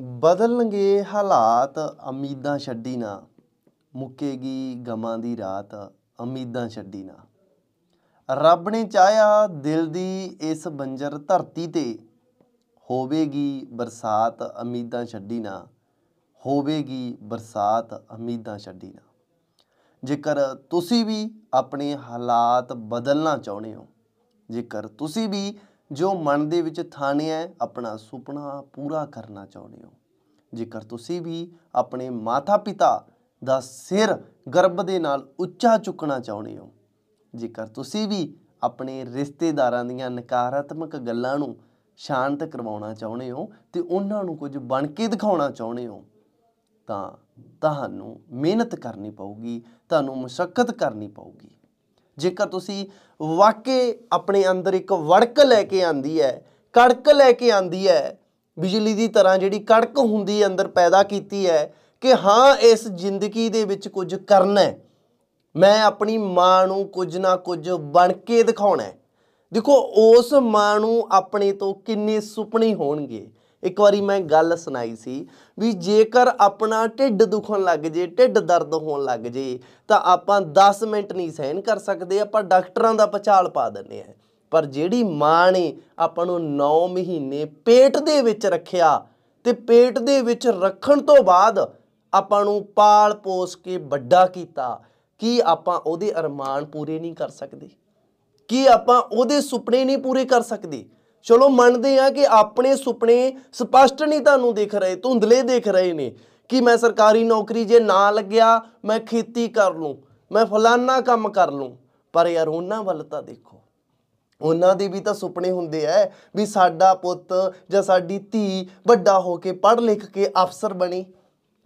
ਬਦਲਣਗੇ ਹਾਲਾਤ, ਉਮੀਦਾਂ ਛੱਡੀ ਨਾ। ਮੁੱਕੇਗੀ ਗਮਾਂ ਦੀ ਰਾਤ, ਉਮੀਦਾਂ ਛੱਡੀ ਨਾ। ਰੱਬ ਨੇ ਚਾਹਿਆ ਦਿਲ ਦੀ ਇਸ ਬੰਜਰ ਧਰਤੀ ਤੇ ਹੋਵੇਗੀ ਬਰਸਾਤ, ਉਮੀਦਾਂ ਛੱਡੀ ਨਾ। ਹੋਵੇਗੀ ਬਰਸਾਤ, ਉਮੀਦਾਂ ਛੱਡੀ ਨਾ। ਜੇਕਰ ਤੁਸੀਂ ਵੀ ਆਪਣੇ ਹਾਲਾਤ ਬਦਲਣਾ ਚਾਹੁੰਦੇ ਹੋ, ਜੇਕਰ ਤੁਸੀਂ ਵੀ ਜੋ ਮਨ ਦੇ ਵਿੱਚ ਥਾਣਿਆ ਹੈ, ਆਪਣਾ ਸੁਪਨਾ ਪੂਰਾ ਕਰਨਾ ਚਾਹੁੰਦੇ ਹੋ। ਜੇਕਰ ਤੁਸੀਂ ਵੀ ਆਪਣੇ ਮਾਤਾ-ਪਿਤਾ ਦਾ ਸਿਰ ਗਰਭ ਦੇ ਨਾਲ ਉੱਚਾ ਚੁੱਕਣਾ ਚਾਹੁੰਦੇ ਹੋ, ਜੇਕਰ ਤੁਸੀਂ ਵੀ ਆਪਣੇ ਰਿਸ਼ਤੇਦਾਰਾਂ ਦੀਆਂ ਨਕਾਰਾਤਮਕ ਗੱਲਾਂ ਨੂੰ ਸ਼ਾਂਤ ਕਰਵਾਉਣਾ ਚਾਹੁੰਦੇ ਹੋ ਤੇ ਉਹਨਾਂ ਨੂੰ ਕੁਝ ਬਣ ਕੇ ਦਿਖਾਉਣਾ ਚਾਹੁੰਦੇ ਹੋ, ਤਾਂ ਤੁਹਾਨੂੰ ਮਿਹਨਤ ਕਰਨੀ ਪਊਗੀ, ਤੁਹਾਨੂੰ ਮੁਸ਼ਕਲ ਕਰਨੀ ਪਊਗੀ। ਜੇਕਰ ਤੁਸੀਂ ਵਾਕਈ ਆਪਣੇ ਅੰਦਰ ਇੱਕ ਵੜਕ ਲੈ ਕੇ ਆਂਦੀ ਹੈ, ਕੜਕ ਲੈ ਕੇ ਆਂਦੀ ਹੈ, ਬਿਜਲੀ ਦੀ ਤਰ੍ਹਾਂ ਜਿਹੜੀ ਕੜਕ ਹੁੰਦੀ ਅੰਦਰ ਪੈਦਾ ਕੀਤੀ ਹੈ ਕਿ ਹਾਂ, ਇਸ ਜ਼ਿੰਦਗੀ ਦੇ ਵਿੱਚ ਕੁਝ ਕਰਨਾ ਹੈ। ਮੈਂ ਆਪਣੀ ਮਾਂ ਨੂੰ ਕੁਝ ਨਾ ਕੁਝ ਬਣ ਕੇ ਦਿਖਾਉਣਾ ਹੈ। ਦੇਖੋ, ਉਸ ਮਾਂ ਨੂੰ ਆਪਣੇ ਤੋਂ ਕਿੰਨੇ ਸੁਪਨੇ ਹੋਣਗੇ। ਇੱਕ ਵਾਰੀ ਮੈਂ ਗੱਲ ਸੁਣਾਈ ਸੀ ਵੀ ਜੇਕਰ ਆਪਣਾ ਢਿੱਡ ਦੁਖਣ ਲੱਗ ਜੇ, ਢਿੱਡ ਦਰਦ ਹੋਣ ਲੱਗ ਜੇ, ਤਾਂ ਆਪਾਂ 10 ਮਿੰਟ ਨਹੀਂ ਸਹਿਣ ਕਰ ਸਕਦੇ, ਆਪਾਂ ਡਾਕਟਰਾਂ ਦਾ ਪਛਾਲ ਪਾ ਦਿੰਦੇ ਆ ਪਰ ਜਿਹੜੀ ਮਾਂ ਨੇ ਆਪਾਂ ਨੂੰ 9 ਮਹੀਨੇ ਪੇਟ ਦੇ ਵਿੱਚ ਰੱਖਿਆ ਤੇ ਪੇਟ ਦੇ ਵਿੱਚ ਰੱਖਣ ਤੋਂ ਬਾਅਦ ਆਪਾਂ ਨੂੰ ਪਾਲ ਪੋਸ ਕੇ ਵੱਡਾ ਕੀਤਾ, ਕੀ ਆਪਾਂ ਉਹਦੇ ਅਰਮਾਨ ਪੂਰੇ ਨਹੀਂ ਕਰ ਸਕਦੇ? ਕੀ ਆਪਾਂ ਉਹਦੇ ਸੁਪਨੇ ਨਹੀਂ ਪੂਰੇ ਕਰ ਸਕਦੇ? ਚਲੋ ਮੰਨਦੇ ਆ ਕਿ ਆਪਣੇ ਸੁਪਨੇ ਸਪਸ਼ਟ ਨਹੀਂ ਤੁਹਾਨੂੰ ਦਿਖ ਰਹੇ, ਧੁੰਦਲੇ ਦਿਖ ਰਹੇ ਨੇ ਕਿ ਮੈਂ ਸਰਕਾਰੀ ਨੌਕਰੀ ਜੇ ਨਾ ਲੱਗਿਆ, ਮੈਂ ਖੇਤੀ ਕਰ ਲੂੰ, ਮੈਂ ਫਲਾਨਾ ਕੰਮ ਕਰ ਲੂੰ। ਪਰ ਯਾਰ ਉਹਨਾਂ ਵੱਲ ਤਾਂ ਦੇਖੋ, ਉਹਨਾਂ ਦੇ ਵੀ ਤਾਂ ਸੁਪਨੇ ਹੁੰਦੇ ਐ ਵੀ ਸਾਡਾ ਪੁੱਤ ਜਾਂ ਸਾਡੀ ਧੀ ਵੱਡਾ ਹੋ ਕੇ ਪੜ੍ਹ ਲਿਖ ਕੇ ਅਫਸਰ ਬਣੇ,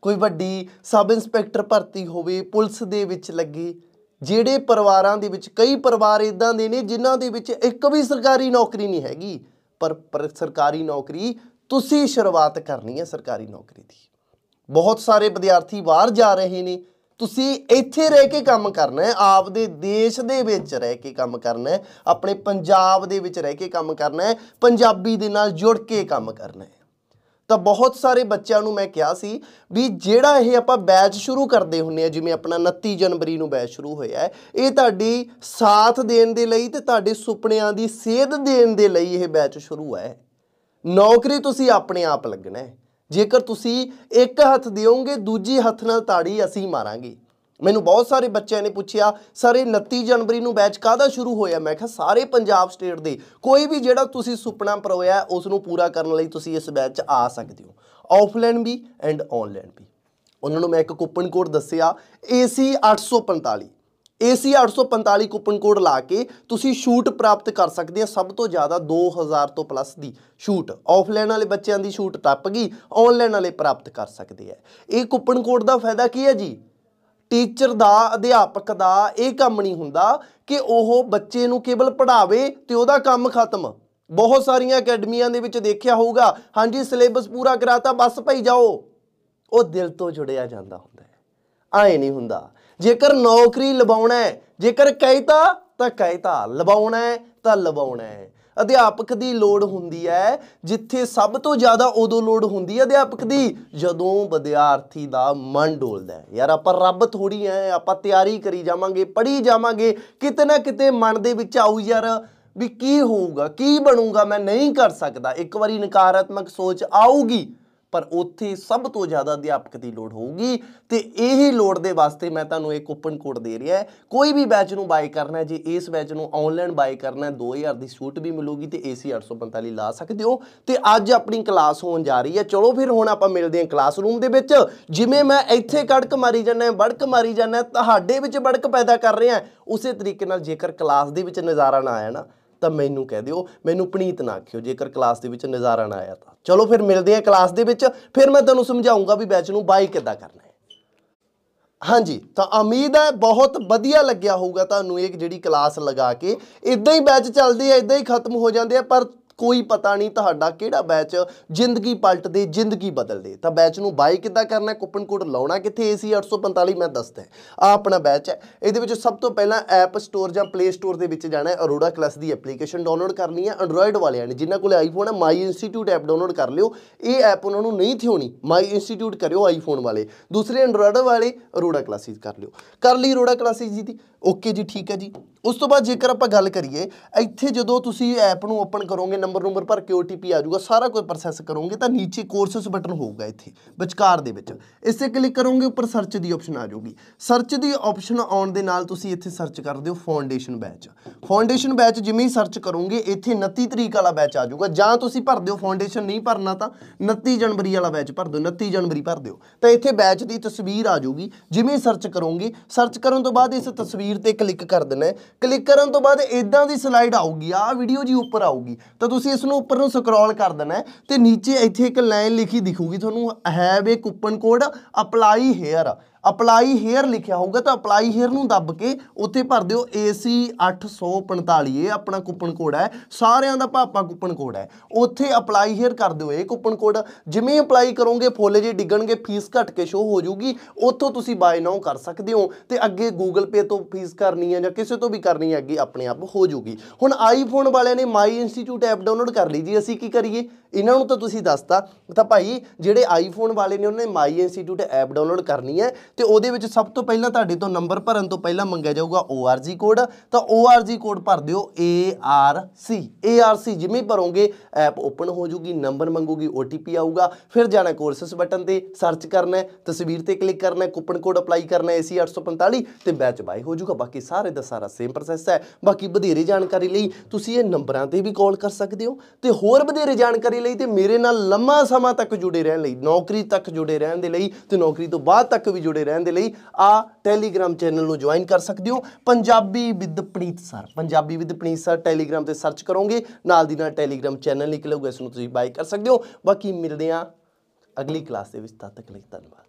ਕੋਈ ਵੱਡੀ ਸਬ ਇੰਸਪੈਕਟਰ ਭਰਤੀ ਹੋਵੇ, ਪੁਲਿਸ ਦੇ ਵਿੱਚ ਲੱਗੇ। ਜਿਹੜੇ ਪਰਿਵਾਰਾਂ ਦੇ ਵਿੱਚ, ਕਈ ਪਰਿਵਾਰ ਇਦਾਂ ਦੇ ਨੇ ਜਿਨ੍ਹਾਂ ਦੇ ਵਿੱਚ ਇੱਕ ਵੀ ਸਰਕਾਰੀ ਨੌਕਰੀ ਨਹੀਂ ਹੈਗੀ। ਪਰ ਸਰਕਾਰੀ ਨੌਕਰੀ ਤੁਸੀਂ ਸ਼ੁਰੂਆਤ ਕਰਨੀ ਹੈ ਸਰਕਾਰੀ ਨੌਕਰੀ ਦੀ। ਬਹੁਤ ਸਾਰੇ ਵਿਦਿਆਰਥੀ ਬਾਹਰ ਜਾ ਰਹੇ ਨੇ। ਤੁਸੀਂ ਇੱਥੇ ਰਹਿ ਕੇ ਕੰਮ ਕਰਨਾ ਹੈ, ਆਪਦੇ ਦੇਸ਼ ਦੇ ਵਿੱਚ ਰਹਿ ਕੇ ਕੰਮ ਕਰਨਾ ਹੈ, ਆਪਣੇ ਪੰਜਾਬ ਦੇ ਵਿੱਚ ਰਹਿ ਕੇ ਕੰਮ ਕਰਨਾ ਹੈ, ਪੰਜਾਬੀ ਦੇ ਨਾਲ ਜੁੜ ਕੇ ਕੰਮ ਕਰਨਾ ਹੈ। ਤਾਂ ਬਹੁਤ ਸਾਰੇ ਬੱਚਿਆਂ ਨੂੰ ਮੈਂ ਕਿਹਾ ਸੀ ਵੀ ਜਿਹੜਾ ਇਹ ਆਪਾਂ ਬੈਚ ਸ਼ੁਰੂ ਕਰਦੇ ਹੁੰਨੇ ਆ, ਜਿਵੇਂ ਆਪਣਾ 29 ਜਨਵਰੀ ਨੂੰ ਬੈਚ ਸ਼ੁਰੂ ਹੋਇਆ ਹੈ, ਇਹ ਤੁਹਾਡੀ ਸਾਥ ਦੇਣ ਦੇ ਲਈ ਤੇ ਤੁਹਾਡੇ ਸੁਪਨਿਆਂ ਦੀ ਸੇਧ ਦੇਣ ਦੇ ਲਈ ਇਹ ਬੈਚ ਸ਼ੁਰੂ ਹੈ। ਨੌਕਰੀ ਤੁਸੀਂ ਆਪਣੇ ਆਪ ਲੱਗਣਾ ਹੈ। ਜੇਕਰ ਤੁਸੀਂ ਇੱਕ ਹੱਥ ਦਿਓਗੇ, ਦੂਜੀ ਹੱਥ ਨਾਲ ਤਾੜੀ ਅਸੀਂ ਮਾਰਾਂਗੇ। ਮੈਨੂੰ ਬਹੁਤ ਸਾਰੇ ਬੱਚਿਆਂ ਨੇ ਪੁੱਛਿਆ, ਸਰ, ਇਹ 29 ਜਨਵਰੀ ਨੂੰ ਬੈਚ ਕਾਹਦਾ ਸ਼ੁਰੂ ਹੋਇਆ? ਮੈਂ ਕਿਹਾ, ਸਾਰੇ ਪੰਜਾਬ ਸਟੇਟ ਦੇ। ਕੋਈ ਵੀ ਜਿਹੜਾ ਤੁਸੀਂ ਸੁਪਨਾ ਪਰੋਇਆ ਉਸ ਨੂੰ ਪੂਰਾ ਕਰਨ ਲਈ ਤੁਸੀਂ ਇਸ ਬੈਚ 'ਚ ਆ ਸਕਦੇ ਹੋ। ਆਫਲਾਈਨ ਵੀ ਐਂਡ ਆਨਲਾਈਨ ਵੀ। ਉਹਨਾਂ ਨੂੰ ਮੈਂ ਇੱਕ ਕੂਪਨ ਕੋਡ ਦੱਸਿਆ AC 845 AC 845 ਕੂਪਨ ਕੋਡ ਲਾ ਕੇ ਤੁਸੀਂ ਛੂਟ ਪ੍ਰਾਪਤ ਕਰ ਸਕਦੇ ਆ, ਸਭ ਤੋਂ ਜ਼ਿਆਦਾ 2000 ਤੋਂ ਪਲੱਸ ਦੀ ਛੂਟ ਆਫਲਾਈਨ ਵਾਲੇ ਬੱਚਿਆਂ ਦੀ ਛੂਟ ਟੱਪ ਗਈ ਆਨਲਾਈਨ ਵਾਲੇ ਪ੍ਰਾਪਤ ਕਰ ਸਕਦੇ ਆ। ਇਹ ਕੂਪਨ ਕੋਡ ਦਾ ਫਾਇਦਾ ਕੀ ਹੈ ਜੀ? ਟੀਚਰ ਦਾ, ਅਧਿਆਪਕ ਦਾ ਇਹ ਕੰਮ ਨਹੀਂ ਹੁੰਦਾ ਕਿ ਉਹ ਬੱਚੇ ਨੂੰ ਕੇਵਲ ਪੜ੍ਹਾਵੇ ਤੇ ਉਹਦਾ ਕੰਮ ਖਤਮ। ਬਹੁਤ ਸਾਰੀਆਂ ਅਕੈਡਮੀਆਂ ਦੇ ਵਿੱਚ ਦੇਖਿਆ ਹੋਊਗਾ, ਹਾਂਜੀ, ਸਿਲੇਬਸ ਪੂਰਾ ਕਰਾਤਾ, ਬਸ ਭਾਈ ਜਾਓ। ਉਹ ਦਿਲ ਤੋਂ ਜੁੜਿਆ ਜਾਂਦਾ ਹੁੰਦਾ ਹੈ। ਆਏ ਨਹੀਂ ਹੁੰਦਾ। ਜੇਕਰ ਨੌਕਰੀ ਲਵਾਉਣਾ ਹੈ, ਜੇਕਰ ਕਹਿਤਾ ਤਾਂ ਕਹਿਤਾ, ਲਵਾਉਣਾ ਹੈ ਤਾਂ ਲਵਾਉਣਾ ਹੈ। ਅਧਿਆਪਕ ਦੀ ਲੋੜ ਹੁੰਦੀ ਹੈ, ਜਿੱਥੇ ਸਭ ਤੋਂ ਜ਼ਿਆਦਾ ਉਦੋਂ ਲੋੜ ਹੁੰਦੀ ਹੈ ਅਧਿਆਪਕ ਦੀ, ਜਦੋਂ ਵਿਦਿਆਰਥੀ ਦਾ ਮਨ ਡੋਲਦਾ ਯਾਰ ਆਪਾਂ ਰੱਬ ਥੋੜੀ ਐ, ਆਪਾਂ ਤਿਆਰੀ ਕਰੀ ਜਾਵਾਂਗੇ, ਪੜ੍ਹੀ ਜਾਵਾਂਗੇ, ਕਿਤੇ ਨਾ ਕਿਤੇ ਮਨ ਦੇ ਵਿੱਚ ਆਊ ਯਾਰ ਵੀ ਕੀ ਹੋਊਗਾ, ਕੀ ਬਣੂਗਾ, ਮੈਂ ਨਹੀਂ ਕਰ ਸਕਦਾ। ਇੱਕ ਵਾਰੀ ਨਕਾਰਾਤਮਕ ਸੋਚ ਆਊਗੀ ਪਰ ਉੱਥੇ ਸਭ ਤੋਂ ਜ਼ਿਆਦਾ ਅਧਿਆਪਕ ਦੀ ਲੋੜ ਹੋਊਗੀ ਤੇ ਇਹੀ ਲੋੜ ਦੇ ਵਾਸਤੇ ਮੈਂ ਤੁਹਾਨੂੰ ਇੱਕ ਕੂਪਨ ਕੋਡ ਦੇ ਰਿਹਾ ਕੋਈ ਵੀ ਬੈਚ ਨੂੰ ਬਾਈ ਕਰਨਾ ਜੇ ਇਸ ਬੈਚ ਨੂੰ ਆਨਲਾਈਨ ਬਾਈ ਕਰਨਾ ਹੈ 2000 ਦੀ ਛੂਟ ਵੀ ਮਿਲੂਗੀ ਤੇ AC 845 ਲਾ ਸਕਦੇ ਹੋ। ਤੇ ਅੱਜ ਆਪਣੀ ਕਲਾਸ ਹੋਣ ਜਾ ਰਹੀ ਹੈ। ਚਲੋ ਫਿਰ ਹੁਣ ਆਪਾਂ ਮਿਲਦੇ ਹਾਂ ਕਲਾਸਰੂਮ ਦੇ ਵਿੱਚ। ਜਿਵੇਂ ਮੈਂ ਇੱਥੇ ਕੜਕ ਮਾਰੀ ਜਾਂਦਾ ਬੜਕ ਮਾਰੀ ਜਾਂਦਾ ਤੁਹਾਡੇ ਵਿੱਚ ਬੜਕ ਪੈਦਾ ਕਰ ਰਿਹਾ ਉਸੇ ਤਰੀਕੇ ਨਾਲ ਜੇਕਰ ਕਲਾਸ ਦੇ ਵਿੱਚ ਨਜ਼ਾਰਾ ਨਾ ਆਇਆ ਨਾ ਤਾਂ ਮੈਨੂੰ ਕਹਿ ਦਿਓ, ਮੈਨੂੰ ਪਣੀਤ ਨਾ ਆਖਿਓ, ਜੇਕਰ ਕਲਾਸ ਦੇ ਵਿੱਚ ਨਜ਼ਾਰਾ ਨਾ ਆਇਆ ਤਾਂ। ਚਲੋ ਫਿਰ ਮਿਲਦੇ ਹਾਂ ਕਲਾਸ ਦੇ ਵਿੱਚ, ਫਿਰ ਮੈਂ ਤੁਹਾਨੂੰ ਸਮਝਾਉਂਗਾ ਵੀ ਬੈਚ ਨੂੰ ਬਾਈ ਕਿੱਦਾਂ ਕਰਨਾ ਹੈ। ਹਾਂਜੀ, ਤਾਂ ਉਮੀਦ ਹੈ ਬਹੁਤ ਵਧੀਆ ਲੱਗਿਆ ਹੋਊਗਾ ਤੁਹਾਨੂੰ ਇਹ ਜਿਹੜੀ ਕਲਾਸ ਲਗਾ ਕੇ। ਇਦਾਂ ਹੀ ਬੈਚ ਚੱਲਦੇ ਆ ਇਦਾਂ ਹੀ ਖਤਮ ਹੋ ਜਾਂਦੇ ਆ, ਪਰ ਕੋਈ ਪਤਾ ਨਹੀਂ ਤੁਹਾਡਾ ਕਿਹੜਾ ਬੈਚ ਜ਼ਿੰਦਗੀ ਪਲਟ ਦੇ ਜ਼ਿੰਦਗੀ ਬਦਲ ਦੇ ਤਾਂ ਬੈਚ ਨੂੰ ਬਾਈ ਕਿੱਦਾਂ ਕਰਨਾ ਕੂਪਨ ਕੋਡ ਲਾਉਣਾ ਕਿੱਥੇ, AC 845 ਮੈਂ ਦੱਸਦਾ ਆ ਆਪਣਾ ਬੈਚ ਹੈ। ਇਹਦੇ ਵਿੱਚ ਸਭ ਤੋਂ ਪਹਿਲਾਂ ਐਪ ਸਟੋਰ ਜਾਂ ਪਲੇ ਸਟੋਰ ਦੇ ਵਿੱਚ ਜਾਣਾ ਹੈ। ਅਰੋੜਾ ਕਲਾਸ ਦੀ ਐਪਲੀਕੇਸ਼ਨ ਡਾਊਨਲੋਡ ਕਰਨੀ ਹੈ। ਐਂਡਰੋਇਡ ਵਾਲਿਆਂ ਨੇ, ਜਿਨ੍ਹਾਂ ਕੋਲ ਆਈਫੋਨ ਹੈ ਮਾਈ ਇੰਸਟੀਚਿਊਟ ਐਪ ਡਾਊਨਲੋਡ ਕਰ ਲਿਓ। ਇਹ ਐਪ ਉਹਨਾਂ ਨੂੰ ਨਹੀਂ ਥਿਉਣੀ। ਮਾਈ ਇੰਸਟੀਚਿਊਟ ਕਰਿਓ ਆਈਫੋਨ ਵਾਲੇ। ਦੂਸਰੇ ਐਂਡਰੋਇਡ ਵਾਲੇ ਅਰੋੜਾ ਕਲਾਸਿਸ ਕਰ ਲਿਓ। ਕਰ ਲਈ ਅਰੋੜਾ ਕਲਾਸਿਸ ਜੀ ਦੀ? ਓਕੇ ਜੀ, ਠੀਕ ਹੈ ਜੀ। ਉਸ ਤੋਂ ਬਾਅਦ ਜੇਕਰ ਆਪਾਂ ਗੱਲ ਕਰੀਏ, ਇੱਥੇ ਜਦੋਂ ਤੁਸੀਂ ਐਪ ਨੂੰ ਓਪਨ ਕਰੋਗੇ ਨੰਬਰ ਨੰਬਰ ਭਰ ਕੇ OTP ਆ ਜਾਊਗਾ, ਸਾਰਾ ਕੁਝ ਪ੍ਰੋਸੈਸ ਕਰੋਗੇ ਤਾਂ ਨੀਚੇ ਕੋਰਸਸ ਬਟਨ ਹੋਊਗਾ ਇੱਥੇ, ਵਿਚਕਾਰ ਦੇ ਵਿੱਚ। ਇਸੇ ਕਲਿੱਕ ਕਰੋਗੇ, ਉੱਪਰ ਸਰਚ ਦੀ ਆਪਸ਼ਨ ਆ ਜਾਊਗੀ। ਸਰਚ ਦੀ ਆਪਸ਼ਨ ਆਉਣ ਦੇ ਨਾਲ ਤੁਸੀਂ ਇੱਥੇ ਸਰਚ ਕਰ ਦਿਓ ਫਾਊਂਡੇਸ਼ਨ ਬੈਚ ਫਾਊਂਡੇਸ਼ਨ ਬੈਚ ਜਿਵੇਂ ਹੀ ਸਰਚ ਕਰੋਗੇ, ਇੱਥੇ 29 ਤਰੀਕ ਵਾਲਾ ਬੈਚ ਆ ਜਾਊਗਾ। ਜਾਂ ਤੁਸੀਂ ਭਰ ਦਿਓ ਫਾਊਂਡੇਸ਼ਨ ਨਹੀਂ ਭਰਨਾ ਤਾਂ 29 ਜਨਵਰੀ ਵਾਲਾ ਬੈਚ ਭਰ ਦਿਓ 29 ਜਨਵਰੀ ਭਰ ਦਿਓ। ਤਾਂ ਇੱਥੇ ਬੈਚ ਦੀ ਤਸਵੀਰ ਆ ਜਾਊਗੀ। ਜਿਵੇਂ ਸਰਚ ਕਰੋਗੇ ਸਰਚ ਕਰਨ ਤੋਂ ਬਾਅਦ ਇਸ ਤਸਵੀਰ ਤੇ ਕਲਿੱਕ ਕਰ ਦੇਣਾ ਕਲਿੱਕ ਕਰਨ ਤੋਂ ਬਾਅਦ ਇਦਾਂ ਦੀ ਸਲਾਈਡ ਆਊਗੀ ਆ ਵੀਡੀਓ ਜੀ ਉੱਪਰ ਆਊਗੀ। ਤਾਂ ਤੁਸੀਂ ਇਸ ਨੂੰ ਉੱਪਰ ਨੂੰ ਸਕਰੋਲ ਕਰ ਦੇਣਾ ਤੇ ਨੀਚੇ ਇੱਥੇ ਇੱਕ ਲਾਈਨ ਲਿਖੀ ਦਿਖੂਗੀ ਤੁਹਾਨੂੰ have a coupon code apply here apply here ਲਿਖਿਆ ਹੋਊਗਾ ਤਾਂ ਅਪਲਾਈ ਹੇਅਰ ਨੂੰ ਦੱਬ ਕੇ ਉੱਥੇ ਭਰ ਦਿਓ AC 845 ਇਹ ਆਪਣਾ ਕੂਪਨ ਕੋਡ ਹੈ। ਸਾਰਿਆਂ ਦਾ ਭਾਪਾ ਕੂਪਨ ਕੋਡ ਹੈ। ਉੱਥੇ ਅਪਲਾਈ ਹੇਅਰ ਕਰ ਦਿਓ ਇਹ ਕੂਪਨ ਕੋਡ ਜਿਵੇਂ ਅਪਲਾਈ ਕਰੋਗੇ, ਫੁੱਲ ਜੇ ਡਿੱਗਣਗੇ ਫੀਸ ਘਟ ਕੇ ਸ਼ੋ ਹੋ ਜਾਊਗੀ ਉੱਥੋਂ ਤੁਸੀਂ ਬਾਏ ਨਾਓ ਕਰ ਸਕਦੇ ਹੋ। ਤੇ ਅੱਗੇ Google Pay ਤੋਂ ਫੀਸ ਕਰਨੀ ਹੈ ਜਾਂ ਕਿਸੇ ਤੋਂ ਵੀ ਕਰਨੀ ਹੈ, ਅੱਗੇ ਆਪਣੇ ਆਪ ਹੋ ਜਾਊਗੀ ਹੁਣ ਆਈਫੋਨ ਵਾਲਿਆਂ ਨੇ ਮਾਈ ਇੰਸਟੀਚਿਊਟ ਐਪ ਡਾਊਨਲੋਡ ਕਰ ਲਈ ਜੀ। ਅਸੀਂ ਕੀ ਕਰੀਏ? ਇਹਨਾਂ ਨੂੰ ਤਾਂ ਤੁਸੀਂ ਦੱਸਤਾ। ਤਾਂ ਭਾਈ, ਜਿਹੜੇ ਆਈਫੋਨ ਵਾਲੇ ਨੇ, ਉਹਨਾਂ ਨੇ ਮਾਈ ਇੰਸਟੀਚਿਊਟ ਐਪ ਡਾਊਨਲੋਡ ਕਰਨੀ ਹੈ। ਤੇ ਉਹਦੇ ਵਿੱਚ ਸਭ ਤੋਂ ਪਹਿਲਾਂ ਤੁਹਾਡੇ ਤੋਂ ਨੰਬਰ ਭਰਨ ਤੋਂ ਪਹਿਲਾਂ ਮੰਗਿਆ ਜਾਊਗਾ ORG ਕੋਡ ਤਾਂ ORG ਕੋਡ ਭਰ ਦਿਓ ARC ARC ਜਿਵੇਂ ਭਰੋਗੇ ਐਪ ਓਪਨ ਹੋ ਜੂਗੀ ਨੰਬਰ ਮੰਗੂਗੀ OTP ਆਊਗਾ, ਫਿਰ ਜਾਣਾ ਕੋਰਸਸ ਬਟਨ ਤੇ ਸਰਚ ਕਰਨਾ ਹੈ, ਤਸਵੀਰ ਤੇ ਕਲਿੱਕ ਕਰਨਾ ਹੈ ਕੂਪਨ ਕੋਡ ਅਪਲਾਈ ਕਰਨਾ ਹੈ AC 845 ਤੇ ਬੈਚ ਬਾਈ ਹੋ ਜੂਗਾ ਬਾਕੀ ਸਾਰੇ ਦਾ ਸਾਰਾ ਸੇਮ ਪ੍ਰੋਸੈਸ ਹੈ। ਬਾਕੀ ਵਧੇਰੇ ਜਾਣਕਾਰੀ ਲਈ ਤੁਸੀਂ ਇਹ ਨੰਬਰਾਂ ਤੇ ਵੀ ਕਾਲ ਕਰ ਸਕਦੇ ਹੋ ਤੇ ਹੋਰ ਵਧੇਰੇ ਜਾਣਕਾਰੀ ਲਈ ਤੇ ਮੇਰੇ ਨਾਲ ਲੰਮਾ ਸਮਾਂ ਤੱਕ ਜੁੜੇ ਰਹਿਣ ਲਈ, ਨੌਕਰੀ ਤੱਕ ਜੁੜੇ ਰਹਿਣ ਦੇ ਲਈ ਤੇ ਨੌਕਰੀ ਤੋਂ ਬਾਅਦ ਤੱਕ ਵੀ ਜੁੜੇ ਰਹਿਣ ਦੇ ਲਈ ਆ ਟੈਲੀਗ੍ਰਾਮ ਚੈਨਲ ਨੂੰ ਜੁਆਇਨ ਕਰ ਸਕਦੇ ਹੋ। Punjabi with Preet sir. Punjabi with Preet sir Telegram ਤੇ ਸਰਚ ਕਰੋਗੇ, ਨਾਲ ਦੀ ਨਾਲ ਟੈਲੀਗ੍ਰਾਮ ਚੈਨਲ ਨਿਕਲੂਗਾ, ਇਸ ਨੂੰ ਤੁਸੀਂ ਬਾਈ ਕਰ ਸਕਦੇ ਹੋ। ਬਾਕੀ ਮਿਲਦੇ ਹਾਂ ਅਗਲੀ ਕਲਾਸ ਦੇ ਵਿੱਚ, ਤਦ ਤੱਕ ਲਈ ਧੰਨਵਾਦ।